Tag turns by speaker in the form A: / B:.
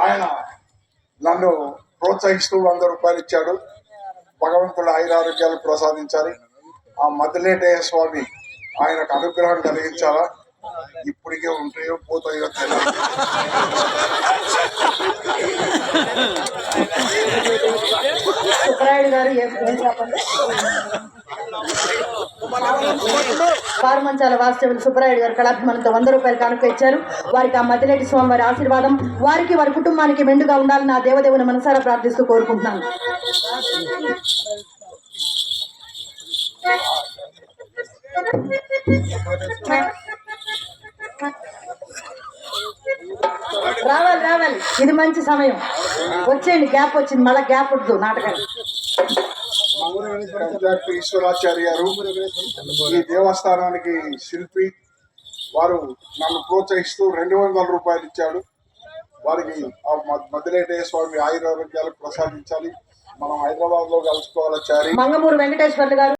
A: ఆయన నన్ను ప్రోత్సహిస్తూ వంద రూపాయలు ఇచ్చాడు. భగవంతుడు ఆయురారోగ్యాలు ప్రసాదించాలి. ఆ మదిలేటయ్య స్వామి ఆయనకు అనుగ్రహం కలిగించాలా? ఇప్పటికే ఉంటాయో పోతాయో తెలియదు.
B: గారు ఏం ఏం చెప్పండి వాస్తవులు సుబ్బరాయుడు గారు కళాభిమానులతో వంద రూపాయలు కానుక ఇచ్చారు. వారికి ఆ మధ్యలేటి స్వామివారి ఆశీర్వాదం వారికి వారి కుటుంబానికి మెండుగా ఉండాలని నా దేవదేవుని మనసారా ప్రార్థిస్తూ కోరుకుంటున్నాను. రావాలి రావాలి. ఇది మంచి సమయం. వచ్చేయండి గ్యాప్ వచ్చింది. మళ్ళీ గ్యాప్ వద్దు నాటకాలు.
A: కంజాక్ట్ ఈశ్వరాచార్య గారు ఈ దేవస్థానానికి శిల్పి వారు నన్ను ప్రోత్సహిస్తూ రెండు వందల రూపాయలు ఇచ్చాడు. వారికి ఆ మ- మదిలేటయ్య స్వామి ఆయురారోగ్యాలు ప్రసాదించాలి. మనం హైదరాబాద్లో కలుసుకోవాలి చారి.
B: మంగమూరు వెంకటేశ్వర్లు గారు